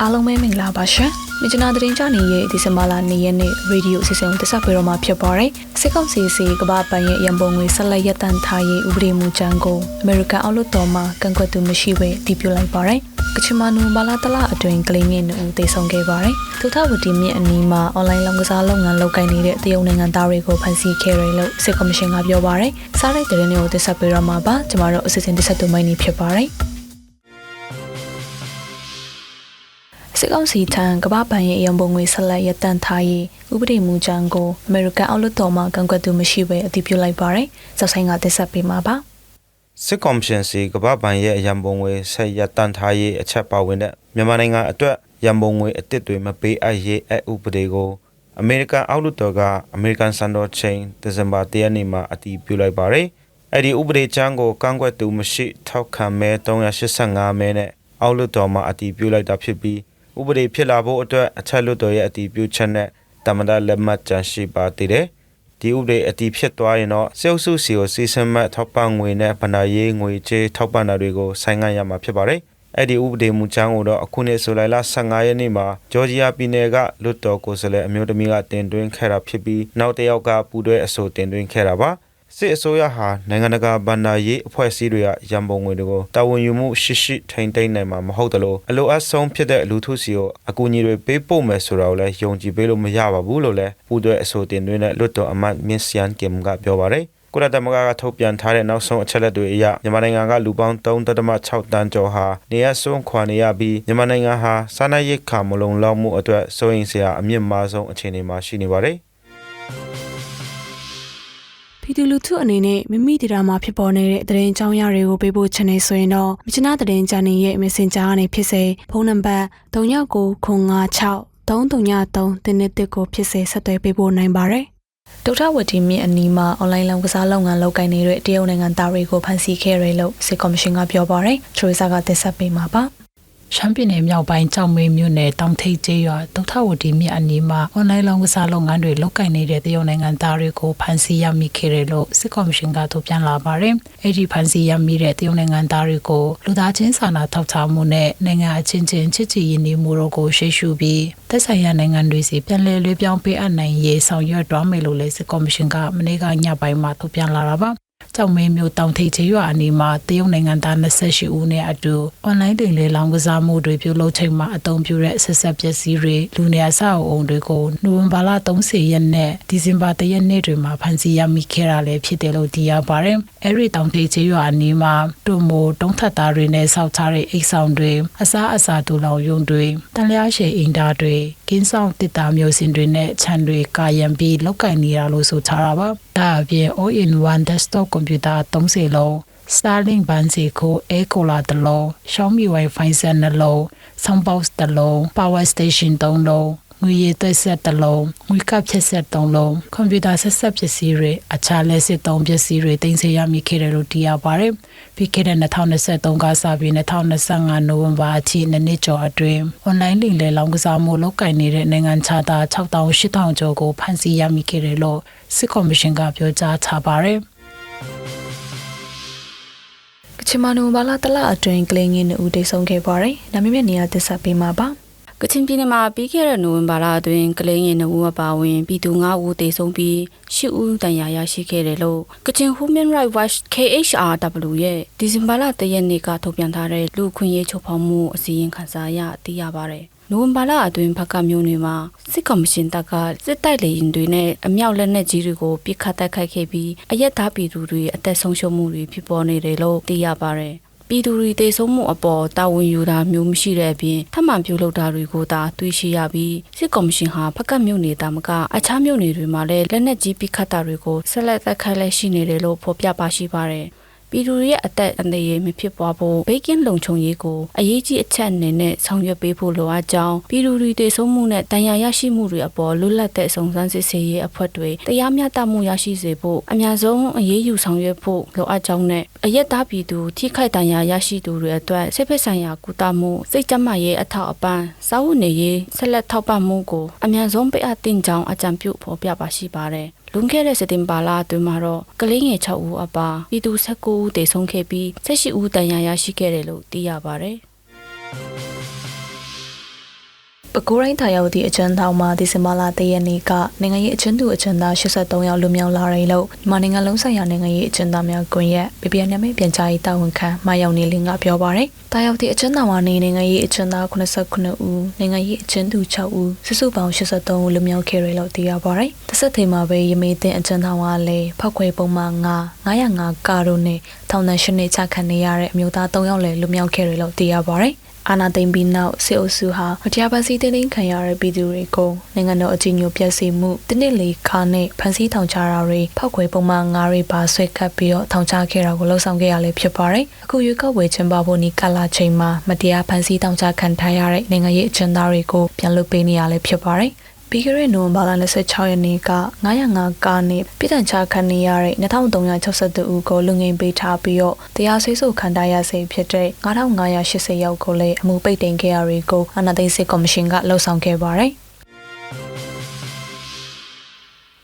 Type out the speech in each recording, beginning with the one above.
အားလုံးပဲမင်္ဂလာပါရှင်။မြကျနာသတင်းကြနေရဲ့ဒီဇင်ဘာလ2ရက်နေ့ရေဒီယိုအစီအစဉ်ကိုတက်ဆက်ပေးတော့မှာဖြစ်ပါတယ်။စစ်ကောင်စီစီကမ္ဘာပန်ရဲ့ရန်ပုံငွေဆက်လက်ရပ်တန့်ထားရေးဥပဒေမူကြမ်းကိုအမေရိကန်အောက်လွှတ်တော်မှကန့်ကွက်သူမရှိဘဲတည်ပြုလိုက်ပါတယ်။ ကချင်မနူဘာလာတလအတွင်းကလေးငယ်နှုတ်တေဆုံးခဲ့ပါတယ်။ဒုထဝတီမြင့်အနီးမှာအွန်လိုင်းလောင်းကစားလုပ်ငန်းလုပ်ကိုင်နေတဲ့တရုတ်နိုင်ငံသားတွေကိုဖမ်းဆီးခဲ့တယ်လို့စစ်ကော်မရှင်ကပြောပါတယ်။စားတဲ့တဲ့တွေကိုတက်ဆက်ပေးတော့မှာပါ။ကျမတို့အစီအစဉ်တက်ဆက်သူမိုင်းနေဖြစ်ပါတယ်။စစ်ကောင်စီထံကမ္ဘာ့ဘဏ်ရဲ့အယံပုံငွေဆက်လက်ရပ်တန့်ထားရေးဥပဒေမူကြမ်းကိုအမေရိကန်အောက်လွှတ်တော်မှကန့်ကွက်သူမရှိဘဲအတည်ပြုလိုက်ပါတယ်။ဇောက်ဆိုင်ကတက်ဆက်ပေးမှာပါ။ စစ်ကော်မရှင်စီကမ္ဘာ့ဘဏ်ရဲ့အရန်ပုံငွေဆက်ရတန်ထားရေးအချက်ပါဝင်တဲ့မြန်မာနိုင်ငံအတွက်ရန်ပုံငွေအတစ်တွေမပေးအပ်ရေးအဥပဒေကိုအမေရိကန်အောက်လွှတ်တော်ကအမေရိကန်စံတော်ချိန်ဒီဇင်ဘာ၁ရက်နေ့မှာအတည်ပြုလိုက်ပါတယ်။အဲ့ဒီဥပဒေချမ်းကိုကန့်ကွက်သူမရှိထောက်ခံမဲ385မဲနဲ့အောက်လွှတ်တော်မှာအတည်ပြုလိုက်တာဖြစ်ပြီးဥပဒေဖြစ်လာဖို့အတွက်အချက်လွှတ်တော်ရဲ့အတည်ပြုချက်နဲ့တမန်တော်လက်မှတ်ကြန့်ရှိပါသေးတယ်။ ဒီဥပဒေအတည်ဖြစ်သွားရင်တော့စေအုပ်စုစီကိုစီစံမတ်ထောက်ပံ့ငွေနဲ့ဗဏ္ဍာရေးငွေချေးထောက်ပံ့တာတွေကိုဆိုင်ငံ့ရမှာဖြစ်ပါတယ်။အဲ့ဒီဥပဒေမူချမ်းကိုတော့အခုနှစ်ဇူလိုင်လ15ရက်နေ့မှာဂျော်ဂျီယာပြည်နယ်ကလွတ်တော်ကိုယ်စားလှယ်အမျိုးသမီးကတင်သွင်းခဲ့တာဖြစ်ပြီးနောက်တစ်ယောက်ကပူးတွဲအဆိုတင်သွင်းခဲ့တာပါ။ စစ်အစိုးရဟာနိုင်ငံတကာဗဏ္ဍာရေးအဖွဲ့အစည်းတွေကရန်ပုံငွေတွေကိုတာဝန်ယူမှုရှိရှိထိန်းသိမ်းနိုင်မှာမဟုတ်တယ်လို့အလိုအပ်ဆုံးဖြစ်တဲ့လူထုစီကိုအကူအညီတွေပေးပို့မယ်ဆိုတာကိုလည်းယုံကြည်ပေးလို့မရပါဘူးလို့လည်းပူးတွဲအဆိုတင်သွင်းတဲ့လွတ်တော်အမတ်မင်းစီယန်ကင်ကပြောပါတယ်ကုလသမဂ္ဂကထုတ်ပြန်ထားတဲ့နောက်ဆုံးအချက်အလက်တွေအရမြန်မာနိုင်ငံကလူပေါင်း3.6တန်းကျော်ဟာနေရစွန်းခွာနေရပြီးမြန်မာနိုင်ငံဟာစားနပ်ရိက္ခာမလုံလောက်မှုအတွက်စိုးရိမ်စရာအမြင့်မားဆုံးအခြေအနေမှာရှိနေပါတယ် ပြည်သူလူထုအနေနဲ့မိမိတရားမှာဖြစ်ပေါ်နေတဲ့သတင်းကြောင်းရတွေကိုပေးပို့ချင်နေဆိုရင်တော့မြချနာသတင်းချန်နယ်ရဲ့ Messenger ကနေဖြစ်စေဖုန်းနံပါတ်3996 333တင်းတစ်ကိုဖြစ်စေဆက်သွယ်ပေးပို့နိုင်ပါတယ်ဒုထဝတီမြင့်အနီးမှာအွန်လိုင်းလောင်းကစားလုပ်ငန်းလုပ်ကိုင်နေတဲ့တရုတ်နိုင်ငံသားတွေကိုဖမ်းဆီးခဲ့တယ်လို့စစ်ကော်မရှင်ကပြောပါတယ်။ထရီဆာကတက်ဆက်ပေးမှာပါ။ ရှမ်းပြည်နယ်မြောက်ပိုင်းကြောင်မေမြို့နယ်တောင်ထိပ်ကျေးရွာဒုထဝတီမြစ်အနီးမှာအွန်လိုင်းလောင်းကစားလုပ်ငန်းတွေလုပ်ကိုင်နေတဲ့တရုတ်နိုင်ငံသားတွေကိုဖမ်းဆီးရမိခဲ့တယ်လို့စစ်ကော်မရှင်ကထုတ်ပြန်လာပါတယ်။အဲ့ဒီဖမ်းဆီးရမိတဲ့တရုတ်နိုင်ငံသားတွေကိုလူသားချင်းစာနာထောက်ထားမှုနဲ့နိုင်ငံအချင်းချင်းချစ်ကြည်ရင်းနှီးမှုတို့ကိုရှေ့ရှုပြီးသက်ဆိုင်ရာနိုင်ငံတွေစီပြန်လည်လွှဲပြောင်းပေးအပ်နိုင်ရေးဆောင်ရွက်သွားမယ်လို့လည်းစစ်ကော်မရှင်ကမနေ့ကညပိုင်းမှာထုတ်ပြန်လာတာပါ။ ကြောင်မင်းမျိုးတောင်ထိပ်ချေရွာအနီးမှာတရုတ်နိုင်ငံသား28ဦးနဲ့အတူအွန်လိုင်းတင်လေလောင်းကစားမှုတွေပြုလုပ်ချိန်မှာအသုံးပြုတဲ့ဆက်ဆက်ပစ္စည်းတွေလူနေအဆောက်အုံတွေကိုနိုဝင်ဘာလ30ရက်နဲ့ဒီဇင်ဘာ1ရက်နေ့တွေမှာဖန်ဆီးရမိခဲ့တာလည်းဖြစ်တယ်လို့သိရပါတယ်။အဲဒီတောင်ထိပ်ချေရွာအနီးမှာတူမိုတုံးထက်သားတွေနဲ့စောက်ထားတဲ့အိတ်ဆောင်တွေအစားအစာတူလောင်ယုံတွေတန်လျားရှည်အင်တာတွေ ကင်းဆောင်တစ်တာမျိုးစင်တွေနဲ့ခြံတွေကာယံပြီးလောက်ကင်နေတာလို့ဆိုထားတာပါ။ဒါအပြင် all-in-one desktop ကွန်ပျူတာ30လုံး Starlink ဘန်စီကို Air Cola တစ်လုံး Xiaomi Wi-Fi 7နှလုံး Soundbox တစ်လုံး Power Station 3လုံး ငွေရည်သက်ဆက်တစ်လုံးငွေကပ်ဖြက်ဆက်3လုံးကွန်ပျူတာဆက်ဆက်ပစ္စည်းတွေအခြားလက်စစ်သုံးပစ္စည်းတွေတင်ဆက်ရမိခဲ့တယ်လို့သိရပါတယ်။ပြီးခဲ့တဲ့2023ကစပြီး2025နိုဝင်ဘာအထိနှစ်နှစ်ကျော်အတွင်းအွန်လိုင်းလိမ်လည်လောင်းကစားမှုလုပ်ကင်နေတဲ့နိုင်ငံခြားသား6800ကျော်ကိုဖမ်းဆီးရမိခဲ့တယ်လို့စစ်ကော်မရှင်ကပြောကြားထားပါတယ်။ကချင်မနူဘာလာတလအတွင်းကလေးငယ်နှစ်ဦးတိတ်ဆုံးခဲ့ပါတယ်။ဒါပေမဲ့နေရာတက်ဆက်ပေးမှာပါ ကချင်ပြည်နယ်မှာပြီးခဲ့တဲ့နိုဝင်ဘာလအတွင်းကလေးငယ်2ဦးအပါအဝင်ပြည်သူ9ဦးသေဆုံးပြီး10ဦးဒဏ်ရာရရှိခဲ့တယ်လို့ကချင် Human Rights Watch KHRW ရဲ့ဒီဇင်ဘာလ3ရက်နေ့ကထုတ်ပြန်ထားတဲ့လူခွင့်ရေးချုပ်ဖောက်မှုအစည်းအဝေးခန်းစာအရသိရပါတယ်။နိုဝင်ဘာလအတွင်းဖက်ကမျိုးတွေမှာစစ်ကော်မရှင်တပ်ကစစ်တိုက်လေရင်တွေနဲ့အမြောက်လက်နက်ကြီးတွေကိုပစ်ခတ်တိုက်ခိုက်ခဲ့ပြီးအရက်သားပြည်သူတွေအသက်ဆုံးရှုံးမှုတွေဖြစ်ပေါ်နေတယ်လို့သိရပါတယ်။ ပြည်သူတွေတေဆုံးမှုအပေါ်တာဝန်ယူတာမျိုးမရှိတဲ့အပြင်ထပ်မံပြုလုပ်တာတွေကိုသာတွေ့ရှိရပြီးစစ်ကော်မရှင်ဟာဖက်ကတ်မြို့နေတာမကအခြားမြို့နယ်တွေမှာလည်းလက်နက်ကြီးပစ်ခတ်တာတွေကိုဆက်လက်သက်ခိုက်လက်ရှိနေတယ်လို့ဖော်ပြပါရှိပါတယ်။ ပြည်သူတွေရဲ့အသက်အန္တရာယ်မဖြစ်ပွားဖို့ဘေးကင်းလုံခြုံရေးကိုအရေးကြီးအချက်အနေနဲ့ဆောင်ရွက်ပေးဖို့လိုအပ်ကြောင်းပြည်သူတွေတေဆုံးမှုနဲ့တန်ရာရရှိမှုတွေအပေါ်လွတ်လပ်တဲ့စုံစမ်းစစ်ဆေးရေးအဖွဲ့တွေတရားမျှတမှုရရှိစေဖို့အများဆုံးအရေးယူဆောင်ရွက်ဖို့လိုအပ်ကြောင်းနဲ့အရက်သားပြည်သူထိခိုက်တန်ရာရရှိသူတွေအတွက်စစ်ဖက်ဆိုင်ရာကုသမှုစိတ်ကြမ်းမာရေးအထောက်အပံ့စာဝတ်နေရေးဆက်လက်ထောက်ပံ့မှုကိုအများဆုံးပေးအပ်တင်ကြောင်းအကြံပြုဖော်ပြပါရှိပါတယ် လွန်ခဲ့တဲ့စက်တင်ဘာလအတွင်းမှာတော့ကလေးငယ်6ဦးအပါပြည်သူ19ဦးသေဆုံးခဲ့ပြီး18ဦးတန်ရာရရှိခဲ့တယ်လို့သိရပါတယ်။ ပဲခူးတိုင်းတာယာဝတီအကျဉ်းထောင်မှာဒီဇင်ဘာလ၁ရက်နေ့ကနိုင်ငံရေးအကျဉ်းသူအကျဉ်းသား83ယောက်လွတ်မြောက်လာတယ်လို့မြန်မာနိုင်ငံလုံးဆိုင်ရာနိုင်ငံရေးအကျဉ်းသားများကွန်ရက် PPN နဲ့ပြန်ကြားရေးတာဝန်ခံမယောင်နေလင်းကပြောပါရယ်တာယာဝတီအကျဉ်းထောင်မှာနေနိုင်ငံရေးအကျဉ်းသား89ဦးနိုင်ငံရေးအကျဉ်းသူ6ဦးစုစုပေါင်း83ဦးလွတ်မြောက်ခဲ့တယ်လို့သိရပါရယ်တစ်ဆက်တည်းမှာပဲရမေတင်အကျဉ်းထောင်ကလည်းဖောက်ခွဲပုံမှန်9 905ကာတို့နဲ့ထောင်ဒဏ်၈နှစ်ချခံနေရတဲ့အမျိုးသား3ယောက်လည်းလွတ်မြောက်ခဲ့တယ်လို့သိရပါရယ် အာနာသိမ့်ပြီးနောက်စစ်အုပ်စုဟာမတရားဖန်ဆီးတင်းတင်းခံရတဲ့ပြည်သူတွေကိုနိုင်ငံတော်အကြီးအကျယ်ပြည့်စုံမှုတနစ်လေခါနဲ့ဖန်ဆီးထောင်ချတာတွေဖောက်ခွဲပုံမှန်ငါးတွေပါဆွဲကပ်ပြီးတော့ထောင်ချခဲ့တာကိုလှုံ့ဆော်ခဲ့ရလဲဖြစ်ပါတယ်။အခုရွေးကောက်ပွဲကျင်းပဖို့နီကာလာချိန်မှာမတရားဖန်ဆီးထောင်ချခံထားရတဲ့နိုင်ငံရေးအကျဉ်းသားတွေကိုပြန်လွှတ်ပေးနေရလဲဖြစ်ပါတယ်။ ပြီးခဲ့တဲ့နိုဝင်ဘာလ26ရက်နေ့က905ကားနဲ့ပြည်ထန်ချခံနေရတဲ့2362ဦးကိုလူငင်ပေးထားပြီးတော့တရားစွဲဆိုခံထားရဆဲဖြစ်တဲ့9580ယောက်ကိုလည်းအမှုပိတ်တင်ခဲ့ရတွေကိုအနာသိစစ်ကော်မရှင်ကလှုံ့ဆော်ခဲ့ပါတယ်။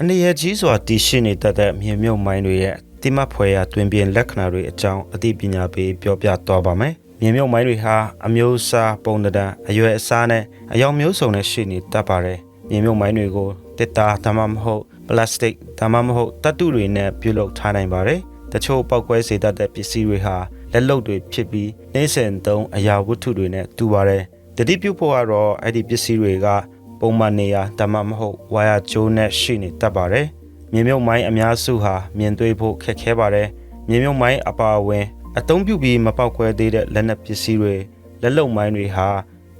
အနေရကြီးစွာတည်ရှိနေတတ်တဲ့မြေမြုပ်မိုင်းတွေရဲ့တိမတ်ဖွယ်ရာတွင်ပြင်လက္ခဏာတွေအကြောင်းအသိပညာပေးပြောပြသွားပါမယ်။မြေမြုပ်မိုင်းတွေဟာအမျိုးအစားပုံသဏ္ဍာန်အရွယ်အစားနဲ့အယောင်မျိုးစုံနဲ့ရှိနေတတ်ပါတယ်။ မြေမြုပ်မိုင်းတွေကိုတစ်တာဒါမှမဟုတ်ပလတ်စတစ်ဒါမှမဟုတ်တတ်တုတွေနဲ့ပြုလုပ်ထားနိုင်ပါတယ်။တချို့ပောက်ကွဲစေတတ်တဲ့ပစ္စည်းတွေဟာလက်လုံတွေဖြစ်ပြီးနှိမ့်စင်သုံးအရာဝတ္ထုတွေနဲ့တူပါတယ်။တတိပြုဖို့ကတော့အဲ့ဒီပစ္စည်းတွေကပုံမှန်နေရာဒါမှမဟုတ်ဝါယာကျိုးနဲ့ရှိနေတတ်ပါတယ်။မြေမြုပ်မိုင်းအများစုဟာမြင်တွေ့ဖို့ခက်ခဲပါတယ်။မြေမြုပ်မိုင်းအပါအဝင်အသုံးပြုပြီးမပေါက်ကွဲသေးတဲ့လက်နက်ပစ္စည်းတွေလက်လုံမိုင်းတွေဟာ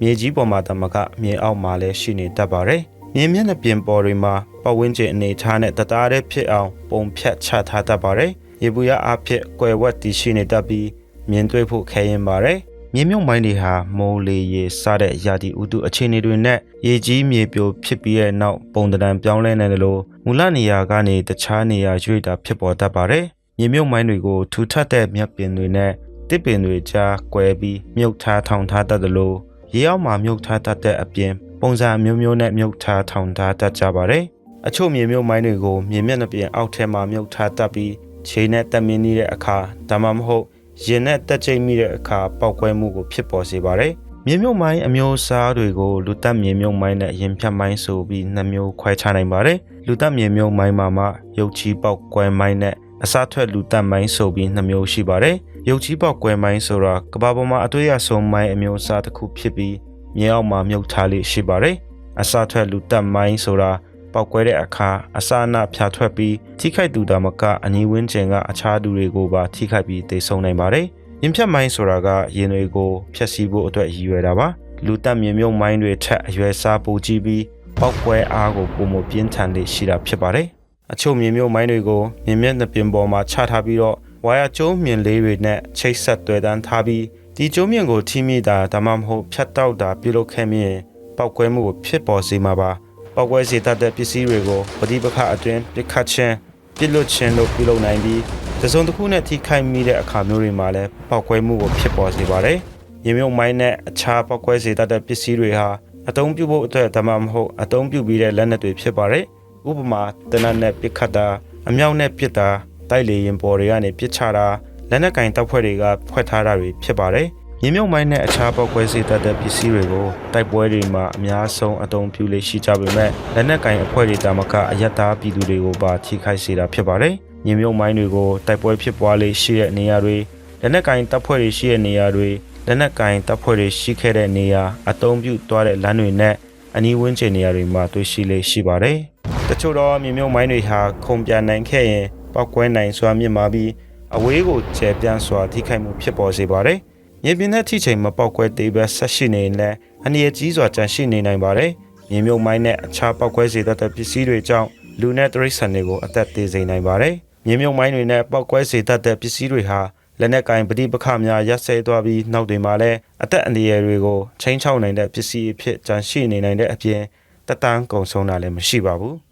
မြေကြီးပေါ်မှာတမကမြေအောက်မှာလည်းရှိနေတတ်ပါတယ်။ မြေမျက်နှာပြင်ပေါ်တွေမှာပတ်ဝန်းကျင်အနေထားနဲ့တသားတည်းဖြစ်အောင်ပုံဖြတ်ချထားတတ်ပါတယ်။ရေဘူးရအဖြစ်ကွယ်ဝတ်တည်ရှိနေတတ်ပြီးမြင်တွေ့ဖို့ခဲရင်ပါတယ်။မြေမြုပ်မိုင်းတွေဟာမိုးလေရေစတဲ့ရာသီဥတုအခြေအနေတွေနဲ့ရေကြီးမြေပြိုဖြစ်ပြီးတဲ့နောက်ပုံသဏ္ဍာန်ပြောင်းလဲနေတယ်လို့မူလနေရာကနေတခြားနေရာရွေ့တာဖြစ်ပေါ်တတ်ပါတယ်။မြေမြုပ်မိုင်းတွေကိုထူထပ်တဲ့မြက်ပင်တွေနဲ့တစ်ပင်တွေကြားကွဲပြီးမြုပ်ထားထောင်ထားတတ်တယ်လို့ရေအောက်မှာမြုပ်ထားတတ်တဲ့အပြင် ပုံစံအမျိုးမျိုးနဲ့မြုပ်ထားထောင်ထားတတ်ကြပါတယ်။အချို့မြေမြုပ်မိုင်းတွေကိုမြေမျက်နှာပြင်အောက်ထဲမှာမြုပ်ထားတတ်ပြီးခြေနဲ့တက်မင်းနေတဲ့အခါဒါမှမဟုတ်ရင်နဲ့တက်ချိတ်မိတဲ့အခါပောက်ကွဲမှုကိုဖြစ်ပေါ်စေပါတယ်။မြေမြုပ်မိုင်းအမျိုးအစားတွေကိုလူတက်မြေမြုပ်မိုင်းနဲ့ရင်ဖြတ်မိုင်းဆိုပြီးနှစ်မျိုးခွဲခြားနိုင်ပါတယ်။လူတက်မြေမြုပ်မိုင်းမှာမှရုပ်ချီပောက်ကွဲမိုင်းနဲ့အစားထွက်လူတက်မိုင်းဆိုပြီးနှစ်မျိုးရှိပါတယ်။ရုပ်ချီပောက်ကွဲမိုင်းဆိုတာကမ္ဘာပေါ်မှာအတွေ့အဆုံမိုင်းအမျိုးအစားတစ်ခုဖြစ်ပြီး မြေအောက်မှာမြုပ်ထားလေးရှိပါတယ်။အစားထွက်လူတက်မိုင်းဆိုတာပောက်ကွဲတဲ့အခါအစာအနဖြာထွက်ပြီးထိခိုက်သူတာမကအနီးဝန်းကျင်ကအခြားသူတွေကိုပါထိခိုက်ပြီးသေဆုံးနိုင်ပါတယ်။ရင်ဖြတ်မိုင်းဆိုတာကရင်တွေကိုဖျက်ဆီးဖို့အတွက်ရည်ရွယ်တာပါ။လူတက်မြေမြုပ်မိုင်းတွေထက်အရွယ်စားပိုကြီးပြီးပောက်ကွဲအားကိုပုံမပြင်းထန်လေးရှိတာဖြစ်ပါတယ်။အချို့မြေမြုပ်မိုင်းတွေကိုမြင်မျက်နှာပြင်ပေါ်မှာချထားပြီးတော့ဝါယာကျိုးမြင်လေးတွေနဲ့ချိတ်ဆက်တွေ့တန်းထားပြီး ဒီကျိုးမြင်ကိုထိမိတာဒါမှမဟုတ်ဖြတ်တောက်တာပြုလုပ်ခဲ့မြင်ပောက်ကွဲမှုကိုဖြစ်ပေါ်စေမှာပါ။ပောက်ကွဲစေတတ်တဲ့ပစ္စည်းတွေကိုပဋိပက္ခအတွင်းပြစ်ခတ်ခြင်းပြစ်လွတ်ခြင်းတို့ပြုလုပ်နိုင်ပြီးတစုံတစ်ခုနဲ့ထိခိုက်မိတဲ့အခါမျိုးတွေမှာလည်းပောက်ကွဲမှုကိုဖြစ်ပေါ်စေပါတယ်။ရေမြုပ်မိုင်းနဲ့အခြားပောက်ကွဲစေတတ်တဲ့ပစ္စည်းတွေဟာအသုံးပြုဖို့အတွက်ဒါမှမဟုတ်အသုံးပြုပြီးတဲ့လက်နက်တွေဖြစ်ပါတယ်။ဥပမာတနတ်နဲ့ပစ်ခတ်တာအမြောက်နဲ့ပစ်တာတိုက်လေရင်ပေါ်တွေကနေပစ်ချတာ လက်နက်ကင်တပ်ဖွဲ့တွေကဖွဲ့ထားတာတွေဖြစ်ပါတယ်။မြေမြုပ်မိုင်းနဲ့အခြားပောက်ကွဲစေတတ်တဲ့ပစ္စည်းတွေကိုတိုက်ပွဲတွေမှာအများဆုံးအသုံးပြုလေ့ရှိကြပေမဲ့လက်နက်ကင်အဖွဲ့တွေတာမကအယက်သားပြည်သူတွေကိုပါထိခိုက်စေတာဖြစ်ပါတယ်။မြေမြုပ်မိုင်းတွေကိုတိုက်ပွဲဖြစ်ပွားလေ့ရှိတဲ့နေရာတွေလက်နက်ကင်တပ်ဖွဲ့တွေရှိတဲ့နေရာတွေလက်နက်ကင်တပ်ဖွဲ့တွေရှိခဲ့တဲ့နေရာအသုံးပြုသွားတဲ့လမ်းတွေနဲ့အနီးဝန်းကျင်နေရာတွေမှာတွေ့ရှိလေ့ရှိပါတယ်။တချို့သောမြေမြုပ်မိုင်းတွေဟာခုံပြန်နိုင်ခဲ့ရင်ပောက်ကွဲနိုင်စွာမြင့်မာပြီး အဝေးကိုကျယ်ပြန့်စွာထိခိုက်မှုဖြစ်ပေါ်စေပါတယ်။မြေပြင်တဲ့ထိချိန်မပေါက်ကွဲသေးဘဲဆက်ရှိနေရင်လည်းအနည်းကြီးစွာကြန့်ရှိနေနိုင်ပါတယ်။မြေမြုပ်မိုင်းနဲ့အခြားပောက်ကွဲစေတတ်တဲ့ပစ္စည်းတွေကြောင့်လူနဲ့တရိษံတွေကိုအသက်သေးစေနိုင်ပါတယ်။မြေမြုပ်မိုင်းတွေနဲ့ပောက်ကွဲစေတတ်တဲ့ပစ္စည်းတွေဟာလက်နက်ကင်ပဋိပက္ခများရပ်ဆဲသွားပြီးနောက်တွင်မှလည်းအသက်အန္တရာယ်တွေကိုချိန်ချောက်နိုင်တဲ့ပစ္စည်းအဖြစ်ကြန့်ရှိနေနိုင်တဲ့အပြင်တတန်းကုံဆုံးတာလည်းမရှိပါဘူး။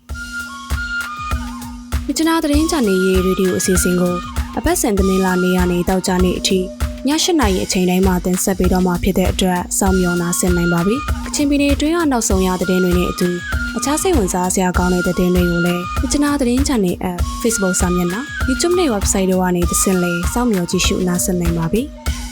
မြချနာသတင်းချန်နယ်ရေးရေဒီယိုအစီအစဉ်ကို အပတ်စဉ်သတင်းလာနေရနေတောက်ကြနေအထိည၈နာရီအချိန်တိုင်းမှာတင်ဆက်ပေးတော့မှာဖြစ်တဲ့အတွက်စောင့်မျှော်နာဆင်နိုင်ပါပြီ။ချင်းပြည်နယ်အတွင်းကနောက်ဆုံးရသတင်းတွေနဲ့အတူအခြားစိတ်ဝင်စားစရာကောင်းတဲ့သတင်းတွေကိုလည်းမြချနာသတင်း channel app Facebook စာမျက်နှာ YouTube နဲ့ website တို့ကနေသင်လေစောင့်မျှော်ကြည့်ရှုနားဆင်နိုင်ပါပြီ။